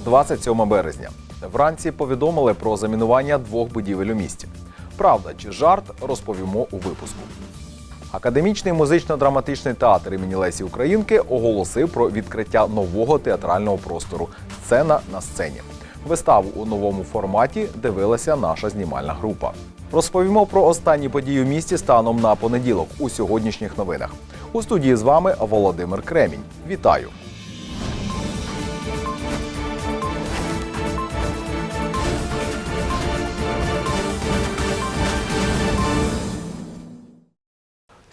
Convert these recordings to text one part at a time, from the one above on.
27 березня. Вранці повідомили про замінування двох будівель у місті. Правда чи жарт розповімо у випуску. Академічний музично-драматичний театр імені Лесі Українки оголосив про відкриття нового театрального простору Сцена на сцені. Виставу у новому форматі дивилася наша знімальна група. Розповімо про останні події у місті станом на понеділок у сьогоднішніх новинах. У студії з вами Володимир Кремінь. Вітаю!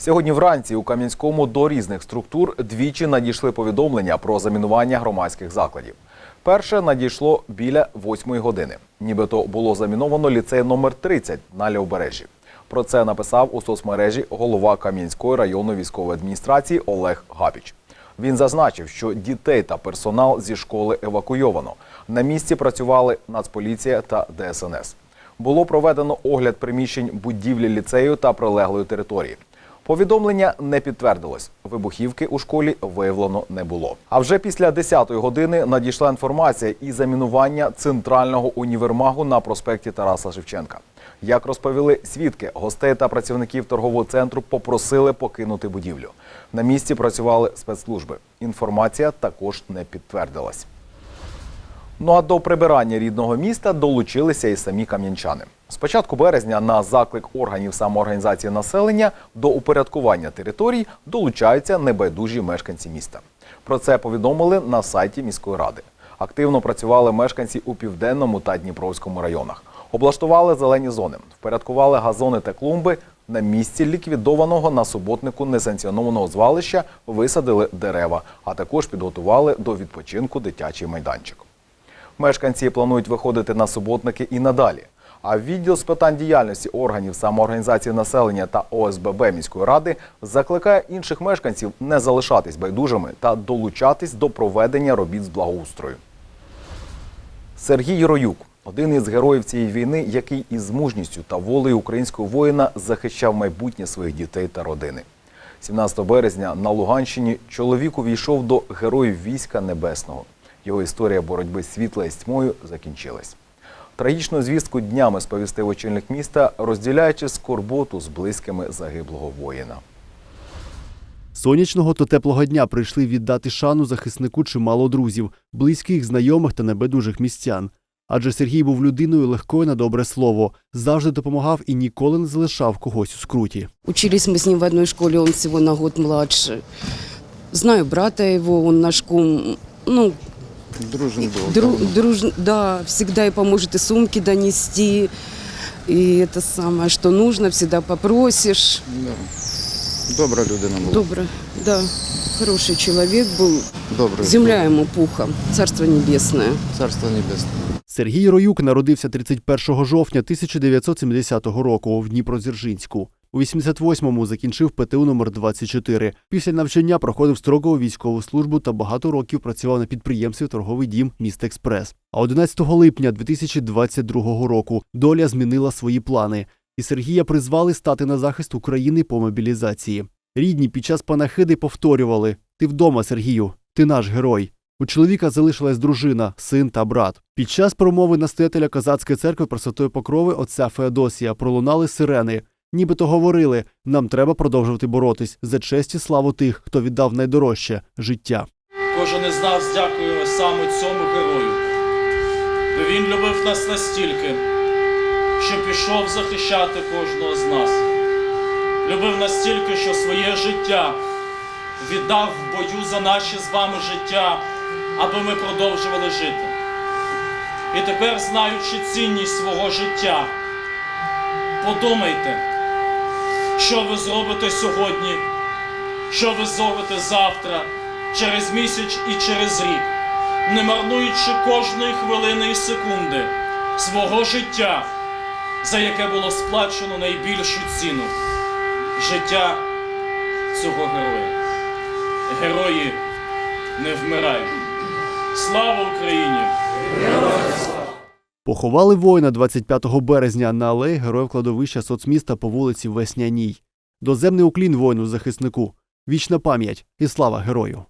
Сьогодні вранці у Кам'янському до різних структур двічі надійшли повідомлення про замінування громадських закладів. Перше надійшло біля восьмої години. Нібито було заміновано ліцей номер 30 на Лівбережжі. Про це написав у соцмережі голова Кам'янської районної військової адміністрації Олег Гапіч. Він зазначив, що дітей та персонал зі школи евакуйовано. На місці працювали Нацполіція та ДСНС. Було проведено огляд приміщень будівлі ліцею та прилеглої території. Повідомлення не підтвердилось. Вибухівки у школі виявлено не було. А вже після 10-ї години надійшла інформація і замінування центрального універмагу на проспекті Тараса Шевченка. Як розповіли свідки, гостей та працівників торгового центру попросили покинути будівлю. На місці працювали спецслужби. Інформація також не підтвердилась. Ну а до прибирання рідного міста долучилися і самі кам'янчани. З початку березня на заклик органів самоорганізації населення до упорядкування територій долучаються небайдужі мешканці міста. Про це повідомили на сайті міської ради. Активно працювали мешканці у південному та Дніпровському районах. Облаштували зелені зони, впорядкували газони та клумби. На місці ліквідованого на суботнику несанкціонованого звалища висадили дерева, а також підготували до відпочинку дитячий майданчик. Мешканці планують виходити на суботники і надалі. А відділ з питань діяльності органів самоорганізації населення та ОСББ міської ради закликає інших мешканців не залишатись байдужими та долучатись до проведення робіт з благоустрою. Сергій Роюк один із героїв цієї війни, який із мужністю та волею українського воїна захищав майбутнє своїх дітей та родини. 17 березня на Луганщині чоловік увійшов до героїв війська небесного. Його історія боротьби світла і з тьмою закінчилась. Трагічну звістку днями сповістив очільник міста, розділяючи скорботу з близькими загиблого воїна. Сонячного та теплого дня прийшли віддати шану захиснику чимало друзів, близьких, знайомих та небайдужих містян. Адже Сергій був людиною легкою на добре слово, завжди допомагав і ніколи не залишав когось у скруті. Учились мы с ним в одной школе, он всего на год младше. Знаю брата его, он наш кум. Ну, Дружен был. дру- давно. друж- да, всегда и поможет и сумки донести, и это самое, что нужно, всегда попросишь. Да. Добра людина була. Добро, да, хороший человек был. Добре. Земля ему пухом, царство небесное. Царство небесне. Сергій Роюк народився 31 жовтня 1970 року в Дніпродзержинську. У 88-му закінчив ПТУ номер 24 Після навчання проходив строкову військову службу та багато років працював на підприємстві торговий дім Міст Експрес. А 11 липня 2022 року доля змінила свої плани, і Сергія призвали стати на захист України по мобілізації. Рідні під час панахиди повторювали: Ти вдома, Сергію, ти наш герой. У чоловіка залишилась дружина, син та брат. Під час промови настоятеля козацької церкви Пресвятої Покрови отця Феодосія пролунали сирени. Нібито говорили: нам треба продовжувати боротись за честь і славу тих, хто віддав найдорожче життя. Кожен із нас дякує саме цьому герою. Бо він любив нас настільки, що пішов захищати кожного з нас. Любив настільки, що своє життя віддав в бою за наші з вами життя, аби ми продовжували жити. І тепер, знаючи цінність свого життя, подумайте, що ви зробите сьогодні, що ви зробите завтра, через місяць і через рік, не марнуючи кожної хвилини і секунди свого життя, за яке було сплачено найбільшу ціну життя цього героя. Герої не вмирають. Слава Україні! Поховали воїна 25 березня на алеї героїв кладовища соцміста по вулиці Весняній. Доземний уклін воїну захиснику. Вічна пам'ять і слава герою.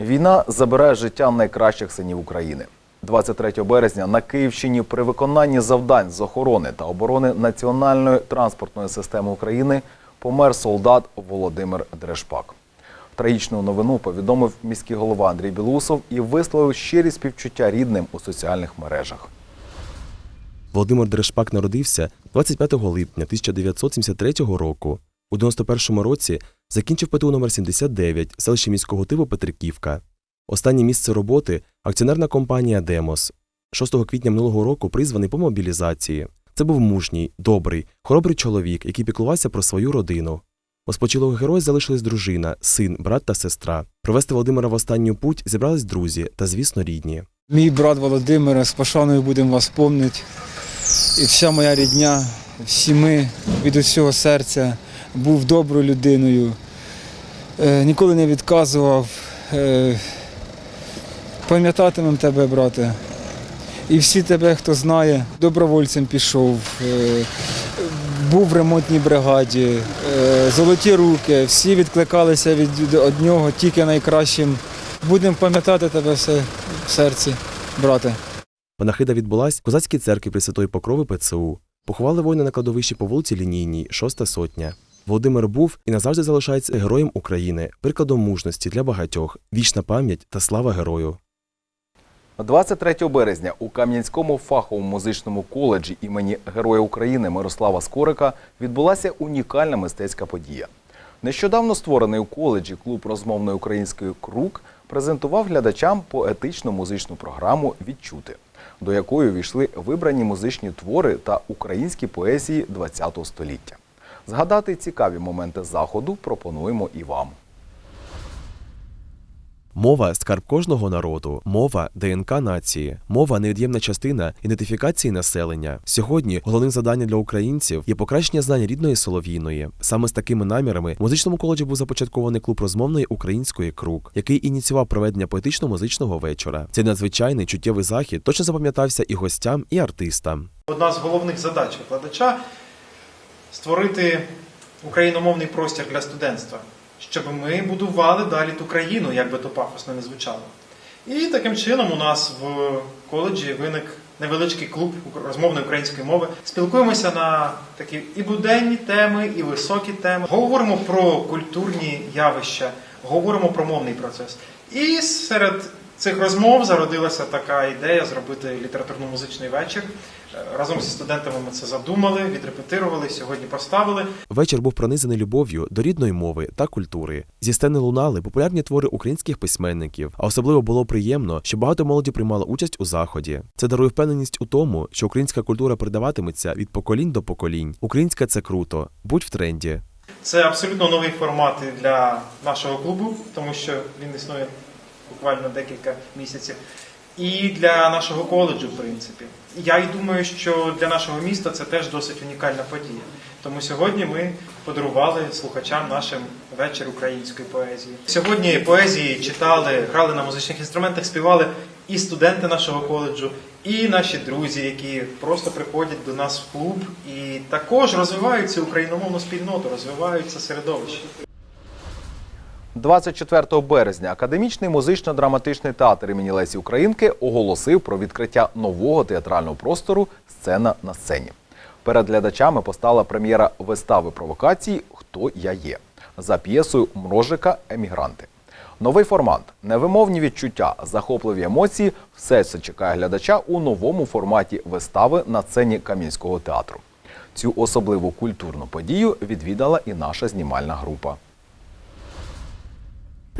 Війна забирає життя найкращих синів України. 23 березня на Київщині при виконанні завдань з охорони та оборони національної транспортної системи України помер солдат Володимир Дрешпак. Трагічну новину повідомив міський голова Андрій Білусов і висловив щирі співчуття рідним у соціальних мережах. Володимир Дрешпак народився 25 липня 1973 року. У 91-му році закінчив ПТУ номер 79 селище міського типу Петриківка. Останнє місце роботи акціонерна компанія Демос. 6 квітня минулого року призваний по мобілізації. Це був мужній, добрий, хоробрий чоловік, який піклувався про свою родину. У спочилого героя залишились дружина, син, брат та сестра. Провести Володимира в останню путь зібрались друзі та, звісно, рідні. Мій брат Володимир, з пошаною будемо вас помнити. І вся моя рідня, всі ми від усього серця був доброю людиною, е, ніколи не відказував. Е, Пам'ятатимем тебе, брате. І всі тебе, хто знає, добровольцем пішов, е, був в ремонтній бригаді, е, золоті руки, всі відкликалися від, нього тільки найкращим. Будемо пам'ятати тебе все в серці, брате. Панахида відбулась в козацькій церкві Пресвятої Покрови ПЦУ. Поховали воїна на кладовищі по вулиці Лінійній, шоста сотня. Володимир був і назавжди залишається героєм України, прикладом мужності для багатьох, вічна пам'ять та слава герою. 23 березня у Кам'янському фаховому музичному коледжі імені Героя України Мирослава Скорика відбулася унікальна мистецька подія. Нещодавно створений у коледжі клуб розмовної української крук презентував глядачам поетичну музичну програму Відчути, до якої увійшли вибрані музичні твори та українські поезії ХХ століття. Згадати цікаві моменти заходу пропонуємо і вам. Мова скарб кожного народу, мова ДНК нації, мова невід'ємна частина ідентифікації населення. Сьогодні головним завданням для українців є покращення знань рідної солов'їної. Саме з такими намірами в музичному коледжі був започаткований клуб розмовної української крук, який ініціював проведення поетично-музичного вечора. Цей надзвичайний чуттєвий захід точно запам'ятався і гостям, і артистам. Одна з головних задач викладача створити україномовний простір для студентства, щоб ми будували далі ту країну, як би то пафосно не звучало. І таким чином у нас в коледжі виник невеличкий клуб розмовної української мови. Спілкуємося на такі і буденні теми, і високі теми. Говоримо про культурні явища, говоримо про мовний процес. І серед цих розмов зародилася така ідея зробити літературно-музичний вечір. Разом зі студентами ми це задумали, відрепетирували, сьогодні поставили. Вечір був пронизаний любов'ю до рідної мови та культури. Зі сцени лунали популярні твори українських письменників, а особливо було приємно, що багато молоді приймало участь у заході. Це дарує впевненість у тому, що українська культура передаватиметься від поколінь до поколінь. Українська це круто. Будь в тренді. Це абсолютно новий формат для нашого клубу, тому що він існує буквально декілька місяців. І для нашого коледжу, в принципі. Я і думаю, що для нашого міста це теж досить унікальна подія. Тому сьогодні ми подарували слухачам нашим вечір української поезії. Сьогодні поезії читали, грали на музичних інструментах, співали і студенти нашого коледжу, і наші друзі, які просто приходять до нас в клуб і також розвивають цю україномовну спільноту, розвивають це середовище. 24 березня академічний музично-драматичний театр імені Лесі Українки оголосив про відкриття нового театрального простору Сцена на сцені. Перед глядачами постала прем'єра вистави провокації Хто я є за п'єсою Мрожика Емігранти. Новий формат, невимовні відчуття, захопливі емоції все це чекає глядача у новому форматі вистави на сцені Кам'янського театру. Цю особливу культурну подію відвідала і наша знімальна група.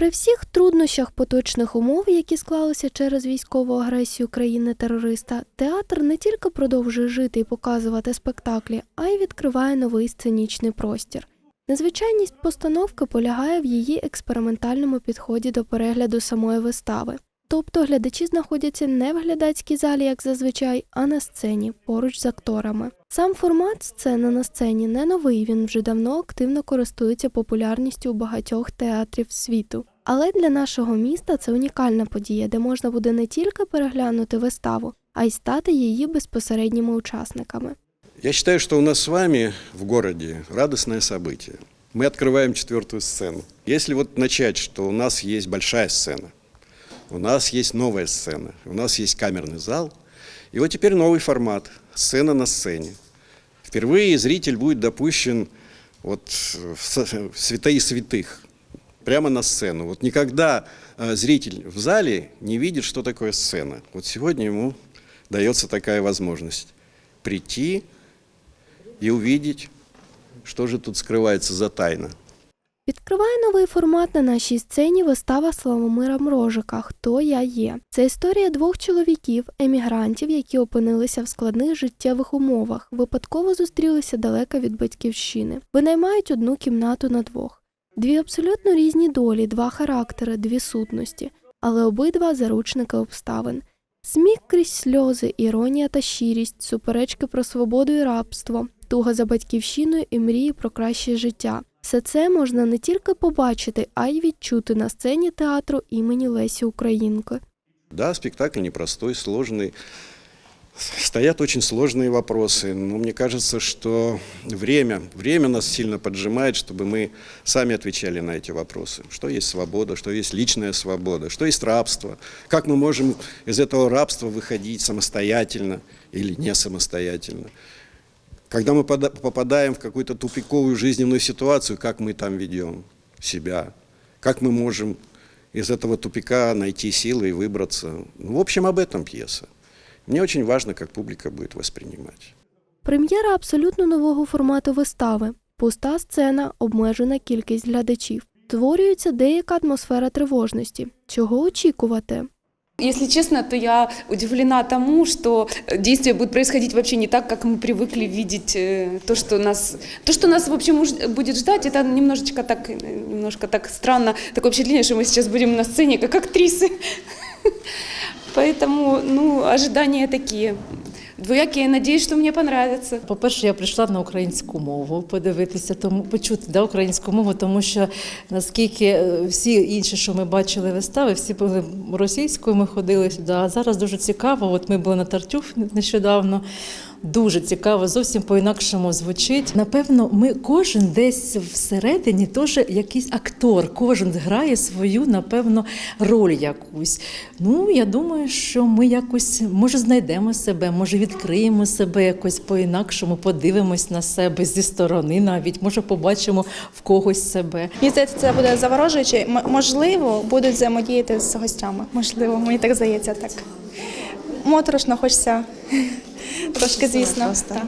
При всіх труднощах поточних умов, які склалися через військову агресію країни-терориста, театр не тільки продовжує жити і показувати спектаклі, а й відкриває новий сценічний простір. Незвичайність постановки полягає в її експериментальному підході до перегляду самої вистави. Тобто глядачі знаходяться не в глядацькій залі, як зазвичай, а на сцені, поруч з акторами. Сам формат сцена на сцені не новий, він вже давно активно користується популярністю у багатьох театрів світу. Але для нашого міста це унікальна подія, де можна буде не тільки переглянути виставу, а й стати її безпосередніми учасниками. Я считаю, что у нас с вами в городе радостное событие. Мы открываем четвертую сцену. Если вот начать, что у нас есть большая сцена, у нас есть новая сцена, у нас есть камерный зал. И вот теперь новый формат – сцена на сцене. Впервые зритель будет допущен вот в с- в святые святых, прямо на сцену. Вот никогда э, зритель в зале не видит, что такое сцена. Вот сегодня ему дается такая возможность прийти и увидеть, что же тут скрывается за тайна. Відкриває новий формат на нашій сцені вистава Славомира Мрожика Хто я є. Це історія двох чоловіків, емігрантів, які опинилися в складних життєвих умовах, випадково зустрілися далеко від батьківщини, винаймають одну кімнату на двох. Дві абсолютно різні долі, два характери, дві сутності, але обидва заручники обставин. Сміх крізь сльози, іронія та щирість, суперечки про свободу і рабство, туга за батьківщиною і мрії про краще життя. Все це можна не тільки побачити, а й відчути на сцені театру імені Лесі Українки. Да, спектакль непростой, сложный. Стоят очень сложные вопросы, но мне кажется, что время, время нас сильно поджимает, чтобы мы сами отвечали на эти вопросы. Что есть свобода, что есть личная свобода, что есть рабство, как мы можем из этого рабства выходить самостоятельно или не самостоятельно. Когда мы попадаем в какую-то тупиковую жизненную ситуацию, как мы там ведем себя, как мы можем из этого тупика найти силы и выбраться. Ну, в общем, об этом пьеса. Мне очень важно, как публика будет воспринимать. Прем'єра абсолютно нового формату вистави. Пуста сцена, обмежена кількість глядачів. Створюється деяка атмосфера тривожності. Чого очікувати? Если честно, то я удивлена тому, что действие будет происходить вообще не так, как мы привыкли видеть э, то, что нас, то, что нас в общем уж- будет ждать. Это немножечко так, э, немножко так странно, такое впечатление, что мы сейчас будем на сцене как актрисы. Поэтому, ну, ожидания такие. я надію, що мені подобається. По-перше, я прийшла на українську мову подивитися, тому почути да, українську мову, тому що наскільки е, всі інші, що ми бачили вистави, всі були російською, ми ходили сюди. А зараз дуже цікаво. От ми були на Тартюф нещодавно. Дуже цікаво, зовсім по-інакшому звучить. Напевно, ми кожен десь всередині теж якийсь актор, кожен грає свою, напевно, роль якусь. Ну, я думаю, що ми якось може знайдемо себе, може відкриємо себе якось по-інакшому, подивимось на себе зі сторони, навіть може побачимо в когось себе. Мені здається, це буде заворожуюче. Можливо, будуть взаємодіяти з гостями. Можливо, мені так здається так. Моторошно хочеться трошки, звісно. Так.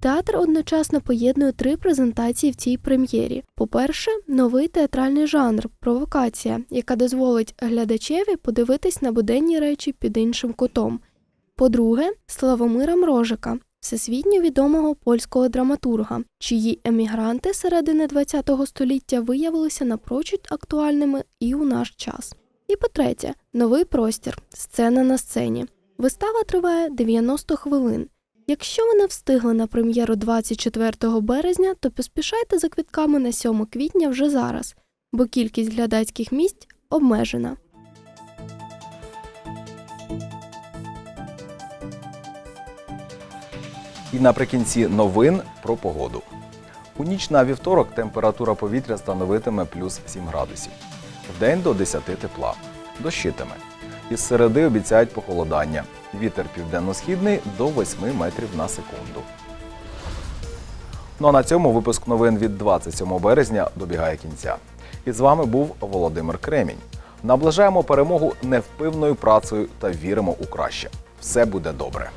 Театр одночасно поєднує три презентації в цій прем'єрі. По-перше, новий театральний жанр провокація, яка дозволить глядачеві подивитись на буденні речі під іншим кутом. По-друге, Славомира Мрожика, всесвітньо відомого польського драматурга, чиї емігранти середини ХХ століття виявилися напрочуд актуальними і у наш час. І по-третє, новий простір сцена на сцені. Вистава триває 90 хвилин. Якщо ви не встигли на прем'єру 24 березня, то поспішайте за квитками на 7 квітня вже зараз, бо кількість глядацьких місць обмежена. І наприкінці новин про погоду. У ніч на вівторок температура повітря становитиме плюс 7 градусів. Вдень до 10 тепла. Дощитиме. Із середи обіцяють похолодання. Вітер південно-східний до 8 метрів на секунду. Ну а на цьому випуск новин від 27 березня добігає кінця. І з вами був Володимир Кремінь. Наближаємо перемогу невпивною працею та віримо у краще. Все буде добре.